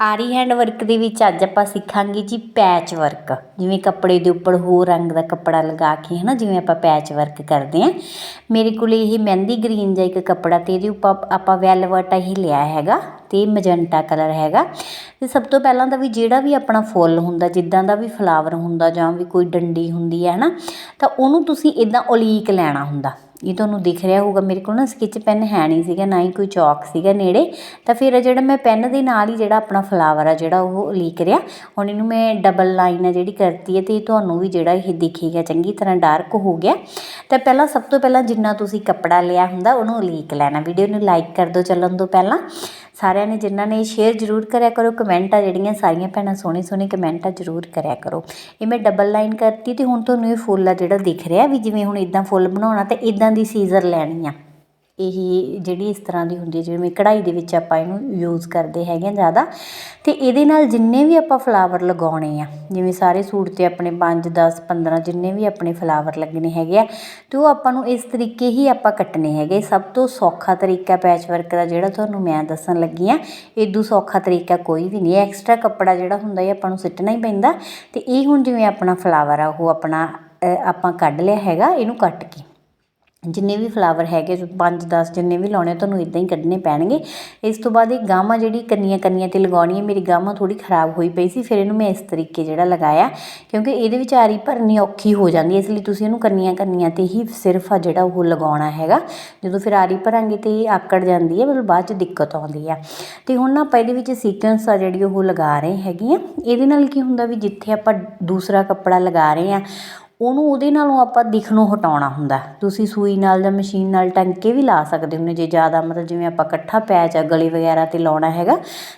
ਆਰੀ hand work ਦੇ ਵਿੱਚ ਅੱਜ ਆਪਾਂ ਸਿੱਖਾਂਗੇ ਜੀ ਪੈਚ ਵਰਕ। ਜਿਵੇਂ ਕੱਪੜੇ ਦੇ ਉੱਪਰ ਹੋਰ ਰੰਗ ਦਾ ਕੱਪੜਾ ਲਗਾ ਕੇ ਹੈ ਨਾ ਜਿਵੇਂ ਆਪਾਂ ਪੈਚ ਵਰਕ ਕਰਦੇ ਹਾਂ। ਮੇਰੇ ਕੋਲ ਇਹ ਮਹਿੰਦੀ ਗ੍ਰੀਨ ਦਾ ਇੱਕ ਕੱਪੜਾ ਤੇ ਇਹਦੇ ਉੱਪਰ ਆਪਾਂ ਵੈਲਵਟ ਹੀ ਲਿਆ ਹੈਗਾ ਤੇ ਮਜੰਟਾ ਕਲਰ ਹੈਗਾ। ਤੇ ਸਭ ਤੋਂ ਪਹਿਲਾਂ ਤਾਂ ਵੀ ਜਿਹੜਾ ਵੀ ਆਪਣਾ ਫੁੱਲ ਹੁੰਦਾ, ਜਿੱਦਾਂ ਦਾ ਵੀ ਫਲਾਵਰ ਹੁੰਦਾ ਜਾਂ ਵੀ ਕੋਈ ਡੰਡੀ ਹੁੰਦੀ ਹੈ ਨਾ ਤਾਂ ਉਹਨੂੰ ਤੁਸੀਂ ਇਦਾਂ ਓਲੀਕ ਲੈਣਾ ਹੁੰਦਾ। ਇਹ ਤੁਹਾਨੂੰ ਦਿਖ ਰਿਹਾ ਹੋਊਗਾ। ਮੇਰੇ ਕੋਲ ਨਾ ਸਕੈਚ ਪੈਨ ਹੈ ਨਹੀਂ ਸੀਗਾ, ਨਾ ਹੀ ਕੋਈ ਚੌਕ ਸੀਗਾ ਨੇੜੇ। ਤਾਂ ਫਿਰ ਜਿਹੜਾ ਮੈਂ ਪੈਨ ਦੇ ਨਾਲ ਹੀ ਜਿਹੜਾ ਆਪਣਾ ਫਲਾਵਰ ਆ, ਜਿਹੜਾ ਉਹ ਲੀਕ ਰਿਹਾ, ਹੁਣ ਇਹਨੂੰ ਮੈਂ ਡਬਲ ਲਾਈਨ ਆ ਜਿਹੜੀ ਕਰਤੀ ਹੈ ਤੇ ਤੁਹਾਨੂੰ ਵੀ ਜਿਹੜਾ ਇਹ ਦਿਖੇਗਾ, ਚੰਗੀ ਤਰ੍ਹਾਂ ਡਾਰਕ ਹੋ ਗਿਆ। ਤਾਂ ਪਹਿਲਾਂ ਸਭ ਤੋਂ ਪਹਿਲਾਂ ਜਿੰਨਾ ਤੁਸੀਂ ਕੱਪੜਾ ਲਿਆ ਹੁੰਦਾ, ਉਹਨੂੰ ਲੀਕ ਲੈਣਾ। ਵੀਡੀਓ ਨੂੰ ਲਾਈਕ ਕਰ ਦਿਓ ਚੱਲਣ ਤੋਂ ਪਹਿਲਾਂ। ਸਾਰਿਆਂ ਨੇ ਜਿਨ੍ਹਾਂ ਨੇ ਸ਼ੇਅਰ ਜ਼ਰੂਰ ਕਰਿਆ ਕਰੋ, ਕਮੈਂਟ ਆ ਜਿਹੜੀਆਂ ਸਾਰੀਆਂ ਭੈਣਾਂ ਸੋਹਣੇ ਸੋਹਣੇ ਕਮੈਂਟ ਆ ਜ਼ਰੂਰ ਕਰਿਆ ਕਰੋ। ਇਹ ਮੈਂ ਡਬਲ ਲਾਈਨ ਕਰਤੀ ਤੇ ਹੁਣ ਤੁਹਾਨੂੰ ਇਹ ਫੁੱਲ ਆ ਜਿਹੜਾ ਦਿਖ ਰਿਹਾ ਵੀ ਜਿਵੇਂ ਹੁਣ ਇਦਾਂ ਫੁੱਲ ਬਣਾਉਣਾ ਤੇ ਇਦਾਂ ਦੀ ਸੀਜ਼ਰ ਲੈਣੀ ਆ। ਇਹ ਜਿਹੜੀ ਇਸ ਤਰ੍ਹਾਂ ਦੀ ਹੁੰਦੀ ਹੈ, ਜਿਵੇਂ ਕਢਾਈ ਦੇ ਵਿੱਚ ਆਪਾਂ ਇਹਨੂੰ ਯੂਜ਼ ਕਰਦੇ ਹੈਗੇ ਆ ਜ਼ਿਆਦਾ, ਤੇ ਇਹਦੇ ਨਾਲ ਜਿੰਨੇ ਵੀ ਆਪਾਂ ਫਲਾਵਰ ਲਗਾਉਣੇ ਆ, ਜਿਵੇਂ ਸਾਰੇ ਸੂਟ ਤੇ ਆਪਣੇ 5 10 15 ਜਿੰਨੇ ਵੀ ਆਪਣੇ ਫਲਾਵਰ ਲੱਗਣੇ ਹੈਗੇ ਆ, ਤੇ ਉਹ ਆਪਾਂ ਨੂੰ ਇਸ ਤਰੀਕੇ ਹੀ ਆਪਾਂ ਕੱਟਣੇ ਹੈਗੇ। ਸਭ ਤੋਂ ਸੌਖਾ ਤਰੀਕਾ ਪੈਚ ਵਰਕ ਦਾ ਜਿਹੜਾ ਤੁਹਾਨੂੰ ਮੈਂ ਦੱਸਣ ਲੱਗੀ ਆ ਇਦੋਂ ਸੌਖਾ ਤਰੀਕਾ ਕੋਈ ਵੀ ਨਹੀਂ ਐਕਸਟਰਾ ਕੱਪੜਾ ਜਿਹੜਾ ਹੁੰਦਾ ਇਹ ਆਪਾਂ ਨੂੰ ਸਿੱਟਣਾ ਹੀ ਪੈਂਦਾ, ਤੇ ਇਹ ਹੁਣ ਜਿਵੇਂ ਆਪਣਾ ਫਲਾਵਰ ਆ, ਉਹ ਆਪਣਾ ਆਪਾਂ ਕੱਢ ਲਿਆ ਹੈਗਾ, ਇਹਨੂੰ ਕੱਟ ਕੇ। ਜਿੰਨੇ ਵੀ ਫਲਾਵਰ ਹੈਗੇ 5 10 ਜਿੰਨੇ ਵੀ ਲਾਉਣੇ ਤੁਹਾਨੂੰ ਇਦਾਂ ਹੀ ਕੱਢਣੇ ਪੈਣਗੇ। ਇਸ ਤੋਂ ਬਾਅਦ ਇਹ ਗਾਮਾ ਜਿਹੜੀ ਕੰਨੀਆਂ ਕੰਨੀਆਂ ਤੇ ਲਗਾਉਣੀ ਹੈ ਮੇਰੀ ਗਾਮਾ ਥੋੜੀ ਖਰਾਬ ਹੋਈ ਪਈ ਸੀ, ਫਿਰ ਇਹਨੂੰ ਮੈਂ ਇਸ ਤਰੀਕੇ ਜਿਹੜਾ ਲਗਾਇਆ, ਕਿਉਂਕਿ ਇਹਦੇ ਵਿੱਚ ਆਰੀ ਭਰਨੀ ਔਖੀ ਹੋ ਜਾਂਦੀ ਹੈ, ਇਸ ਲਈ ਤੁਸੀਂ ਇਹਨੂੰ ਕੰਨੀਆਂ ਕੰਨੀਆਂ ਤੇ ਹੀ ਸਿਰਫ ਆ ਜਿਹੜਾ ਉਹ ਲਗਾਉਣਾ ਹੈਗਾ। ਜਦੋਂ ਫਿਰ ਆਰੀ ਭਰਾਂਗੇ ਤੇ ਇਹ ਆਕੜ ਜਾਂਦੀ ਹੈ, ਮਤਲਬ ਬਾਅਦ ਚ ਦਿੱਕਤ ਆਉਂਦੀ ਆ ਤੇ ਹੁਣ ਨਾ ਆਪਾਂ ਇਹਦੇ ਵਿੱਚ ਸੀਕੁਐਂਸ ਆ ਜਿਹੜੀ ਉਹ ਲਗਾ ਰਹੇ ਹੈਗੇ ਆ। ਇਹਦੇ ਨਾਲ ਕੀ ਹੁੰਦਾ ਵੀ ਜਿੱਥੇ ਆਪਾਂ ਦੂਸਰਾ ਕੱਪੜਾ ਲਗਾ ਰਹੇ ਆ ਉਹਨੂੰ ਉਹਦੇ ਨਾਲੋਂ ਆਪਾਂ ਦਿਖਣੋਂ ਹਟਾਉਣਾ ਹੁੰਦਾ ਤੁਸੀਂ ਸੂਈ ਨਾਲ ਜਾਂ ਮਸ਼ੀਨ ਨਾਲ ਟੰਕੇ ਵੀ ਲਾ ਸਕਦੇ ਹੁੰਦੇ ਜੇ ਜ਼ਿਆਦਾ ਮਤਲਬ ਜਿਵੇਂ ਆਪਾਂ ਇਕੱਠਾ ਪੈਚ ਆ ਗਲੇ ਵਗੈਰਾ ਤੇ ਲਾਉਣਾ ਹੈਗਾ,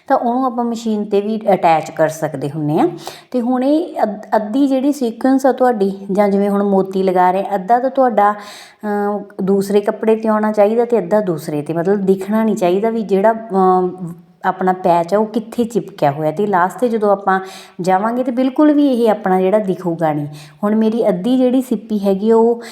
ਤਾਂ ਉਹਨੂੰ ਆਪਾਂ ਮਸ਼ੀਨ ਤੇ ਵੀ ਅਟੈਚ ਕਰ ਸਕਦੇ ਹੁੰਨੇ ਆ ਤੇ ਹੁਣ ਇਹ ਅੱਧੀ ਜਿਹੜੀ ਸੀਕੁਐਂਸ ਆ ਤੁਹਾਡੀ, ਜਾਂ ਜਿਵੇਂ ਹੁਣ ਮੋਤੀ ਲਗਾ ਰਹੇ, ਅੱਧਾ ਤਾਂ ਤੁਹਾਡਾ ਦੂਸਰੇ ਕੱਪੜੇ ਤੇ ਆਉਣਾ ਚਾਹੀਦਾ ਤੇ ਅੱਧਾ ਦੂਸਰੇ ਤੇ। ਮਤਲਬ ਦਿਖਣਾ ਨਹੀਂ ਚਾਹੀਦਾ ਵੀ ਜਿਹੜਾ ਆਪਣਾ ਪੈਚ ਆ, ਉਹ ਕਿੱਥੇ ਚਿਪਕਿਆ ਹੋਇਆ ਅਤੇ ਲਾਸਟ ਤੇ ਜਦੋਂ ਆਪਾਂ ਜਾਵਾਂਗੇ ਤਾਂ ਬਿਲਕੁਲ ਵੀ ਇਹ ਆਪਣਾ ਜਿਹੜਾ ਦਿਖੂਗਾ ਨਹੀਂ। ਹੁਣ ਮੇਰੀ ਅੱਧੀ ਜਿਹੜੀ ਸਿੱਪੀ ਹੈਗੀ ਉਹ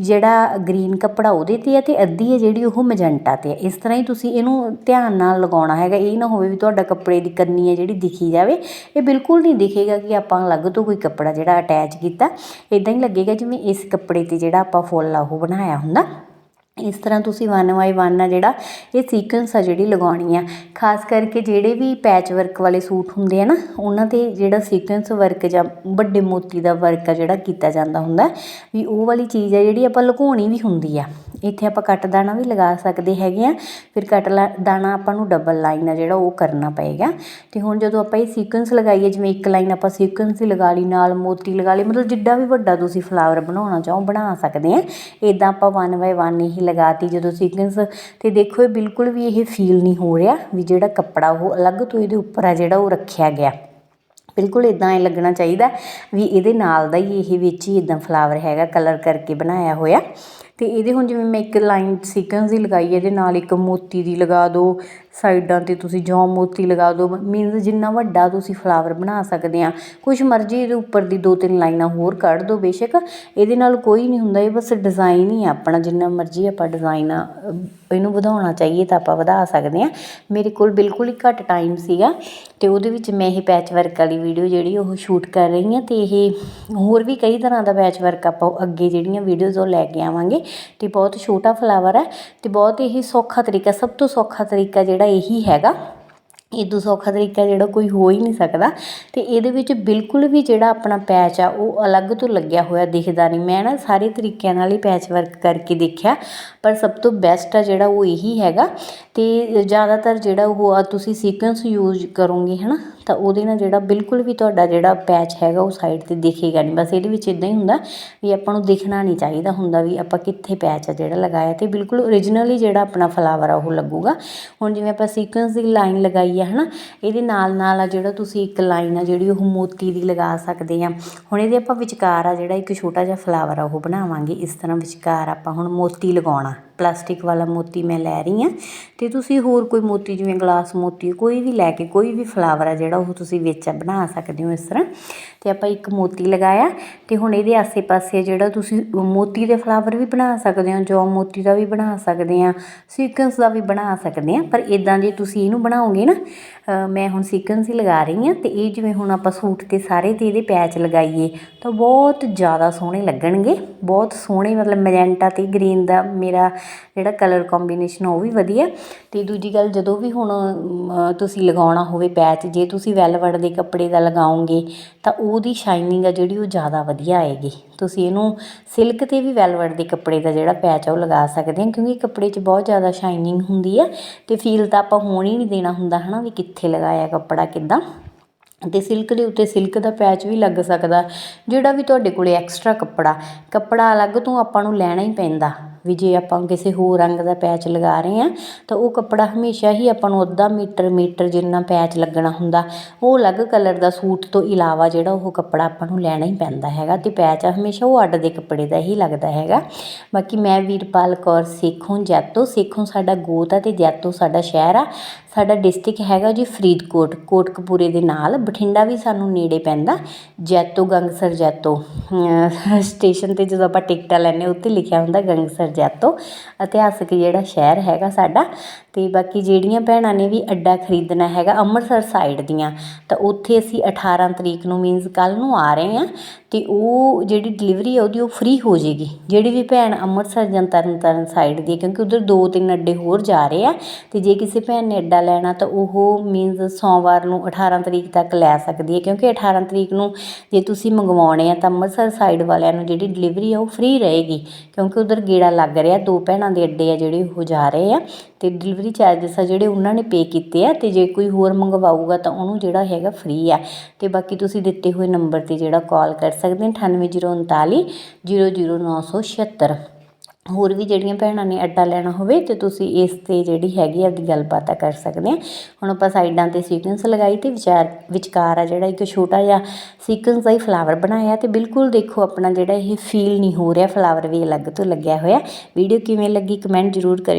ਜਿਹੜਾ ਗ੍ਰੀਨ ਕੱਪੜਾ ਉਹਦੇ ਤੇ ਹੈ ਅਤੇ ਅੱਧੀ ਹੈ ਜਿਹੜੀ ਉਹ ਮਜੰਟਾ ਤੇ ਹੈ ਇਸ ਤਰ੍ਹਾਂ ਹੀ ਤੁਸੀਂ ਇਹਨੂੰ ਧਿਆਨ ਨਾਲ ਲਗਾਉਣਾ ਹੈਗਾ, ਇਹ ਨਾ ਹੋਵੇ ਵੀ ਤੁਹਾਡਾ ਕੱਪੜੇ ਦੀ ਕੰਨੀ ਹੈ ਜਿਹੜੀ ਦਿਖੀ ਜਾਵੇ, ਇਹ ਬਿਲਕੁਲ ਨਹੀਂ ਦਿਖੇਗਾ ਕਿ ਆਪਾਂ ਅਲੱਗ ਤੋਂ ਕੋਈ ਕੱਪੜਾ ਜਿਹੜਾ ਅਟੈਚ ਕੀਤਾ। ਇਦਾਂ ਹੀ ਲੱਗੇਗਾ ਜਿਵੇਂ ਇਸ ਕੱਪੜੇ ਤੇ ਜਿਹੜਾ ਆਪਾਂ ਫੁੱਲ ਆ, ਉਹ ਬਣਾਇਆ ਹੁੰਦਾ। ਇਸ ਤਰ੍ਹਾਂ ਤੁਸੀਂ ਵਨ ਬਾਏ ਵਨ ਆ ਜਿਹੜਾ ਇਹ ਸੀਕੁਐਂਸ ਆ ਜਿਹੜੀ ਲਗਾਉਣੀ ਆ। ਖਾਸ ਕਰਕੇ ਜਿਹੜੇ ਵੀ ਪੈਚ ਵਰਕ ਵਾਲੇ ਸੂਟ ਹੁੰਦੇ ਆ ਨਾ, ਉਹਨਾਂ ਤੇ ਜਿਹੜਾ ਸੀਕੁਐਂਸ ਵਰਕ ਜਾਂ ਵੱਡੇ ਮੋਤੀ ਦਾ ਵਰਕ ਆ ਜਿਹੜਾ ਕੀਤਾ ਜਾਂਦਾ ਹੁੰਦਾ, ਵੀ ਉਹ ਵਾਲੀ ਚੀਜ਼ ਆ ਜਿਹੜੀ ਆਪਾਂ ਲੁਕਾਉਣੀ ਵੀ ਹੁੰਦੀ ਆ। ਇੱਥੇ ਆਪਾਂ ਕੱਟ ਦਾਣਾ ਵੀ ਲਗਾ ਸਕਦੇ ਹੈਗੇ ਆ, ਫਿਰ ਕੱਟ ਦਾਣਾ ਆਪਾਂ ਨੂੰ ਡਬਲ ਲਾਈਨ ਆ ਜਿਹੜਾ ਉਹ ਕਰਨਾ ਪਏਗਾ। ਤੇ ਹੁਣ ਜਦੋਂ ਆਪਾਂ ਇਹ ਸੀਕੁਐਂਸ ਲਗਾਈਏ, ਜਿਵੇਂ ਇੱਕ ਲਾਈਨ ਆਪਾਂ ਸੀਕੁਐਂਸ ਹੀ ਲਗਾ ਲਈ, ਨਾਲ ਮੋਤੀ ਲਗਾ ਲਈ, ਮਤਲਬ ਜਿੱਡਾ ਵੀ ਵੱਡਾ ਤੁਸੀਂ ਫਲਾਵਰ ਬਣਾਉਣਾ ਚਾਹੋ, ਬਣਾ ਸਕਦੇ ਆ। ਇਦਾਂ ਆਪਾਂ ਵਨ ਬਾਏ ਵਨ ਹੀ ਲਗਾਤੀ ਜਦੋਂ ਸੀਕੁਐਂਸ ਤੇ ਦੇਖੋ ਇਹ ਬਿਲਕੁਲ ਵੀ ਇਹ ਫੀਲ ਨਹੀਂ ਹੋ ਰਿਹਾ ਵੀ ਜਿਹੜਾ ਕੱਪੜਾ ਉਹ ਅਲੱਗ ਤੋਂ ਇਹਦੇ ਉੱਪਰ ਆ ਜਿਹੜਾ ਉਹ ਰੱਖਿਆ ਗਿਆ। ਬਿਲਕੁਲ ਇਦਾਂ ਇਹ ਲੱਗਣਾ ਚਾਹੀਦਾ ਵੀ ਇਹਦੇ ਨਾਲ ਦਾ ਹੀ ਇਹ ਵਿੱਚ ਹੀ ਇਦਾਂ ਫਲਾਵਰ ਹੈਗਾ ਕਲਰ ਕਰਕੇ ਬਣਾਇਆ ਹੋਇਆ। ਤੇ ਇਹਦੇ ਹੁਣ ਜਿਵੇਂ ਮੈਂ ਇੱਕ ਲਾਈਨ ਸੀਕੁਐਂਸ ਦੀ ਲਗਾਈ, ਇਹਦੇ ਨਾਲ ਇੱਕ ਮੋਤੀ ਦੀ ਲਗਾ ਦਿਓ ਸਾਈਡਾਂ 'ਤੇ ਤੁਸੀਂ ਜੌਂ ਮੋਤੀ ਲਗਾ ਦਿਓ। ਮੀਨਸ ਜਿੰਨਾ ਵੱਡਾ ਤੁਸੀਂ ਫਲਾਵਰ ਬਣਾ ਸਕਦੇ ਆ। ਕੁਛ ਮਰਜ਼ੀ ਇਹਦੇ ਉੱਪਰ ਦੀ ਦੋ ਤਿੰਨ ਲਾਈਨਾਂ ਹੋਰ ਕੱਢ ਦਿਓ ਬੇਸ਼ੱਕ। ਇਹਦੇ ਨਾਲ ਕੋਈ ਨਹੀਂ ਹੁੰਦਾ, ਇਹ ਬਸ ਡਿਜ਼ਾਈਨ ਹੀ ਆ ਆਪਣਾ। ਜਿੰਨਾ ਮਰਜ਼ੀ ਆਪਾਂ ਡਿਜ਼ਾਈਨ ਇਹਨੂੰ ਵਧਾਉਣਾ ਚਾਹੀਏ ਤਾਂ ਆਪਾਂ ਵਧਾ ਸਕਦੇ ਆ। ਮੇਰੇ ਕੋਲ ਬਿਲਕੁਲ ਹੀ ਘੱਟ ਟਾਈਮ ਸੀਗਾ ਤੇ ਉਹਦੇ ਵਿੱਚ ਮੈਂ ਇਹ ਪੈਚ ਵਰਕ ਵਾਲੀ ਵੀਡੀਓ ਜਿਹੜੀ ਉਹ ਸ਼ੂਟ ਕਰ ਰਹੀ ਹਾਂ ਤੇ ਇਹ ਹੋਰ ਵੀ ਕਈ ਤਰ੍ਹਾਂ ਦਾ ਪੈਚ ਵਰਕ ਆਪਾਂ ਅੱਗੇ ਜਿਹੜੀਆਂ ਵੀਡੀਓਜ਼ ਉਹ ਲੈ ਕੇ ਆਵਾਂਗੇ। ਤੇ ਬਹੁਤ ਛੋਟਾ ਫਲਾਵਰ ਹੈ ਤੇ ਬਹੁਤ ਇਹ ਸੌਖਾ ਤਰੀਕਾ, ਸਭ ਤੋਂ ਸੌਖਾ ਤਰੀਕਾ ਜਿਹੜਾ ਇਹੀ ਹੈਗਾ ਇਦੋਂ ਸੌਖਾ ਤਰੀਕਾ ਜਿਹੜਾ ਕੋਈ ਹੋ ਹੀ ਨਹੀਂ ਸਕਦਾ ਅਤੇ ਇਹਦੇ ਵਿੱਚ ਬਿਲਕੁਲ ਵੀ ਜਿਹੜਾ ਆਪਣਾ ਪੈਚ ਆ, ਉਹ ਅਲੱਗ ਤੋਂ ਲੱਗਿਆ ਹੋਇਆ ਦਿਖਦਾ ਨਹੀਂ। ਮੈਂ ਨਾ ਸਾਰੇ ਤਰੀਕਿਆਂ ਨਾਲ ਹੀ ਪੈਚ ਵਰਕ ਕਰਕੇ ਦੇਖਿਆ, ਪਰ ਸਭ ਤੋਂ ਬੈਸਟ ਆ ਜਿਹੜਾ ਉਹ ਇਹੀ ਹੈਗਾ। ਅਤੇ ਜ਼ਿਆਦਾਤਰ ਜਿਹੜਾ ਉਹ ਆ, ਤੁਸੀਂ ਸੀਕੁਐਂਸ ਯੂਜ਼ ਕਰੋਗੇ, ਹਨਾ, ਤਾਂ ਉਹਦੇ ਨਾਲ ਜਿਹੜਾ ਬਿਲਕੁਲ ਵੀ ਤੁਹਾਡਾ ਜਿਹੜਾ ਪੈਚ ਹੈਗਾ, ਉਹ ਸਾਈਡ ਤੇ ਦਿਖੇਗਾ ਨਹੀਂ। ਬਸ ਇਹਦੇ ਵਿੱਚ ਇਦਾਂ ਹੀ ਹੁੰਦਾ ਵੀ ਆਪਾਂ ਨੂੰ ਦਿਖਣਾ ਨਹੀਂ ਚਾਹੀਦਾ ਹੁੰਦਾ ਵੀ ਆਪਾਂ ਕਿੱਥੇ ਪੈਚ ਆ ਜਿਹੜਾ ਲਗਾਇਆ। ਤੇ ਬਿਲਕੁਲ ਓਰੀਜਨਲੀ ਜਿਹੜਾ ਆਪਣਾ ਫਲਾਵਰ ਆ, ਉਹ ਲੱਗੂਗਾ। ਹੁਣ ਜਿਵੇਂ ਆਪਾਂ ਸੀਕੁਐਂਸ ਦੀ ਲਾਈਨ ਲਗਾਈ ਆ, ਹਨਾ? ਇਹਦੇ ਨਾਲ ਨਾਲ ਆ ਜਿਹੜਾ ਤੁਸੀਂ ਇੱਕ ਲਾਈਨ ਆ ਜਿਹੜੀ ਉਹ ਮੋਤੀ ਦੀ ਲਗਾ ਸਕਦੇ ਆ। ਹੁਣ ਇਹਦੇ ਆਪਾਂ ਵਿਚਕਾਰ ਆ ਜਿਹੜਾ ਇੱਕ ਛੋਟਾ ਜਿਹਾ ਫਲਾਵਰ ਆ, ਉਹ ਬਣਾਵਾਂਗੇ। ਇਸ ਤਰ੍ਹਾਂ ਵਿਚਕਾਰ ਆਪਾਂ ਹੁਣ ਮੋਤੀ ਲਗਾਉਣਾ। ਪਲਾਸਟਿਕ ਵਾਲਾ ਮੋਤੀ ਮੈਂ ਲੈ ਰਹੀ ਹਾਂ ਤੇ ਤੁਸੀਂ ਹੋਰ ਕੋਈ ਮੋਤੀ, ਜਿਵੇਂ ਗਲਾਸ ਮੋਤੀ, ਕੋਈ ਵੀ ਲੈ ਕੇ ਕੋਈ ਵੀ ਫਲਾਵਰ ਆ ਜਿਹੜਾ ਉਹ ਤੁਸੀਂ ਵਿੱਚ ਬਣਾ ਸਕਦੇ ਹੋ ਇਸ ਤਰ੍ਹਾਂ। ਤੇ ਆਪਾਂ ਇੱਕ ਮੋਤੀ ਲਗਾਇਆ ਤੇ ਹੁਣ ਇਹਦੇ ਆਸੇ-ਪਾਸੇ ਜਿਹੜਾ ਤੁਸੀਂ ਮੋਤੀ ਦੇ ਫਲਾਵਰ ਵੀ ਬਣਾ ਸਕਦੇ ਹੋ, ਜੋ ਮੋਤੀ ਦਾ ਵੀ ਬਣਾ ਸਕਦੇ ਆ ਸੀਕੁਐਂਸ ਦਾ ਵੀ ਬਣਾ ਸਕਦੇ ਆ ਪਰ ਇਦਾਂ ਜੇ ਤੁਸੀਂ ਇਹਨੂੰ ਬਣਾਓਗੇ ਨਾ ਮੈਂ ਹੁਣ ਸੀਕੁਐਂਸ ਹੀ ਲਗਾ ਰਹੀ ਆ ਤੇ ਇਹ ਜਿਵੇਂ ਹੁਣ ਆਪਾਂ ਸੂਟ ਤੇ ਸਾਰੇ ਤੇ ਇਹਦੇ ਪੈਚ ਲਗਾਈਏ ਤਾਂ ਬਹੁਤ ਜ਼ਿਆਦਾ ਸੋਹਣੇ ਲੱਗਣਗੇ, ਬਹੁਤ ਸੋਹਣੇ ਮਤਲਬ ਮੈਜੈਂਟਾ ਤੇ ਗ੍ਰੀਨ ਦਾ ਮੇਰਾ ਜਿਹੜਾ ਕਲਰ ਕੰਬੀਨੇਸ਼ਨ ਉਹ ਵੀ ਵਧੀਆ। ਤੇ ਦੂਜੀ ਗੱਲ ਜਦੋਂ ਵੀ ਹੁਣ ਤੁਸੀਂ ਲਗਾਉਣਾ ਹੋਵੇ ਪੈਚ ਜੇ ਤੁਸੀਂ ਵੈਲਵਟ ਦੇ ਕੱਪੜੇ ਦਾ ਲਗਾਓਗੇ ਤਾਂ ਉਹਦੀ ਸ਼ਾਈਨਿੰਗ ਆ ਜਿਹੜੀ ਉਹ ਜ਼ਿਆਦਾ ਵਧੀਆ ਆਏਗੀ। ਤੁਸੀਂ ਇਹਨੂੰ ਸਿਲਕ ਤੇ ਵੀ ਵੈਲਵਟ ਦੇ ਕੱਪੜੇ ਦਾ ਜਿਹੜਾ ਪੈਚ ਆ ਉਹ ਲਗਾ ਸਕਦੇ ਹਾਂ ਕਿਉਂਕਿ ਕੱਪੜੇ 'ਚ ਬਹੁਤ ਜ਼ਿਆਦਾ ਸ਼ਾਈਨਿੰਗ ਹੁੰਦੀ ਹੈ ਤੇ ਫੀਲ ਤਾਂ ਆਪਾਂ ਹੋਣ ਹੀ ਨਹੀਂ ਦੇਣਾ ਹੁੰਦਾ ਹਨਾ ਵੀ ਕਿੱਥੇ ਲਗਾਇਆ ਕੱਪੜਾ ਕਿੱਦਾਂ। ਤੇ ਸਿਲਕ ਦੇ ਉੱਤੇ ਸਿਲਕ ਦਾ ਪੈਚ ਵੀ ਲੱਗ ਸਕਦਾ, ਜਿਹੜਾ ਵੀ ਤੁਹਾਡੇ ਕੋਲੇ ਐਕਸਟਰਾ ਕੱਪੜਾ ਕੱਪੜਾ ਅਲੱਗ ਤੋਂ ਆਪਾਂ ਨੂੰ ਲੈਣਾ ਹੀ ਪੈਂਦਾ। ਵੀ ਜੇ ਆਪਾਂ ਕਿਸੇ ਹੋਰ ਰੰਗ ਦਾ ਪੈਚ ਲਗਾ ਰਹੇ ਹਾਂ, ਤਾਂ ਉਹ ਕੱਪੜਾ ਹਮੇਸ਼ਾ ਹੀ ਆਪਾਂ ਨੂੰ ਅੱਧਾ ਮੀਟਰ ਮੀਟਰ ਜਿੰਨਾ ਪੈਚ ਲੱਗਣਾ ਹੁੰਦਾ, ਉਹ ਅਲੱਗ ਕਲਰ ਦਾ ਸੂਟ ਤੋਂ ਇਲਾਵਾ ਜਿਹੜਾ ਉਹ ਕੱਪੜਾ ਆਪਾਂ ਨੂੰ ਲੈਣਾ ਹੀ ਪੈਂਦਾ ਹੈਗਾ ਤੇ ਪੈਚ ਹਮੇਸ਼ਾ ਉਹ ਅੱਡ ਦੇ ਕੱਪੜੇ ਦਾ ਹੀ ਲੱਗਦਾ ਹੈਗਾ। ਬਾਕੀ ਮੈਂ ਵੀਰਪਾਲ ਕੌਰ ਸੇਖੋਂ, ਜੈਤੋ ਸੇਖੋਂ ਸਾਡਾ ਗੋਤ ਆ ਤੇ ਜੈਤੋ ਸਾਡਾ ਸ਼ਹਿਰ ਆ। ਸਾਡਾ ਡਿਸਟ੍ਰਿਕਟ ਹੈਗਾ ਜੀ ਫਰੀਦਕੋਟ, ਕੋਟਕਪੂਰੇ ਦੇ ਨਾਲ, ਬਠਿੰਡਾ ਵੀ ਸਾਨੂੰ ਨੇੜੇ ਪੈਂਦਾ, ਜੈਤੋ ਗੰਗਸਰ ਜੈਤੋ। ਸਟੇਸ਼ਨ ਤੇ ਜਦੋਂ ਆਪਾਂ ਟਿਕਟਾਂ ਲੈਂਦੇ ਉੱਤੇ ਲਿਖਿਆ ਹੁੰਦਾ ਗੰਗਸਰ ਜੈਤੋ ਇਤਿਹਾਸਕ ਜਿਹੜਾ ਸ਼ਹਿਰ ਹੈਗਾ ਸਾਡਾ ਤੇ ਬਾਕੀ ਜਿਹੜੀਆਂ ਭੈਣਾਂ ਨੇ ਵੀ ਅੱਡਾ ਖਰੀਦਣਾ ਹੈਗਾ ਅੰਮ੍ਰਿਤਸਰ ਸਾਈਡ ਦੀਆਂ, ਤਾਂ ਉੱਥੇ ਅਸੀਂ 18 ਤਰੀਕ ਨੂੰ ਮੀਨਸ ਕੱਲ ਨੂੰ ਆ ਰਹੇ ਹਾਂ ਤੇ ਉਹ ਜਿਹੜੀ ਡਿਲੀਵਰੀ ਹੈ ਉਹਦੀ ਉਹ ਫ੍ਰੀ ਹੋ ਜਾਏਗੀ। ਜਿਹੜੀ ਵੀ ਭੈਣ ਅੰਮ੍ਰਿਤਸਰ ਜਾਂ ਤਰਨਤਾਰਨ ਸਾਈਡ ਦੀ ਹੈ, ਕਿਉਂਕਿ ਉਧਰ ਦੋ ਤਿੰਨ ਅੱਡੇ ਹੋਰ ਜਾ ਰਹੇ ਆ ਤੇ ਜੇ ਕਿਸੇ ਭੈਣ ਨੇ ਅੱਡਾ ਲੈਣਾ ਤਾਂ ਉਹ ਮੀਨਸ ਸੋਮਵਾਰ ਨੂੰ 18 ਤਰੀਕ ਤੱਕ ਲੈ ਸਕਦੀ ਹੈ, ਕਿਉਂਕਿ 18 ਤਰੀਕ ਨੂੰ ਜੇ ਤੁਸੀਂ ਮੰਗਵਾਉਣੇ ਆ ਤਾਂ ਅੰਮ੍ਰਿਤਸਰ ਸਾਈਡ ਵਾਲਿਆਂ ਨੂੰ ਜਿਹੜੀ ਡਿਲੀਵਰੀ ਆ ਉਹ ਫ੍ਰੀ ਰਹੇਗੀ, ਕਿਉਂਕਿ ਉਧਰ ਗੇੜਾ ਲੱਗ ਰਿਹਾ ਦੋ ਭੈਣਾਂ ਦੇ ਅੱਡੇ ਆ ਜਿਹੜੇ ਉਹ ਜਾ ਰਹੇ ਆ ਤੇ ਡਿਲੀਵਰੀ ਚਾਰजेस ਆ ਜਿਹੜੇ ਉਹਨਾਂ ਨੇ ਪੇ ਕੀਤੇ ਆ ਤੇ ਜੇ ਕੋਈ ਹੋਰ ਮੰਗਵਾਊਗਾ ਤਾਂ ਉਹਨੂੰ ਜਿਹੜਾ ਹੈਗਾ ਫ੍ਰੀ ਆ। ਤੇ ਬਾਕੀ ਤੁਸੀਂ ਦਿੱਤੇ ਹੋਏ ਨੰਬਰ ਤੇ ਜਿਹੜਾ ਕਾਲ ਕਰ ਸਕਦੇ ਹੋ 9839 00976 ਹੋਰ ਵੀ ਜਿਹੜੀਆਂ ਭੈਣਾਂ ਨੇ ਅੱਡਾ ਲੈਣਾ ਹੋਵੇ ਤੇ ਤੁਸੀਂ ਇਸ ਤੇ ਜਿਹੜੀ ਹੈਗੀ ਆ ਦੀ ਗੱਲਬਾਤ ਕਰ ਸਕਦੇ ਆ। ਹੁਣ ਆਪਾਂ ਸਾਈਡਾਂ ਤੇ ਸੀਕੁਐਂਸ ਲਗਾਈ ਤੇ ਵਿਚਾਰ, ਵਿਚਕਾਰ ਆ ਜਿਹੜਾ ਇੱਕ ਛੋਟਾ ਜਿਹਾ ਸੀਕੁਐਂਸ ਦਾ ਹੀ ਫਲਾਵਰ ਬਣਾਇਆ ਤੇ ਬਿਲਕੁਲ ਦੇਖੋ ਆਪਣਾ ਜਿਹੜਾ ਇਹ ਫੀਲ ਨਹੀਂ ਹੋ ਰਿਹਾ ਫਲਾਵਰ ਵੀ ਅਲੱਗ ਤੋਂ ਲੱਗਿਆ ਹੋਇਆ। ਵੀਡੀਓ ਕਿਵੇਂ ਲੱਗੀ ਕਮੈਂਟ ਜ਼ਰੂਰ ਕਰਿਓ।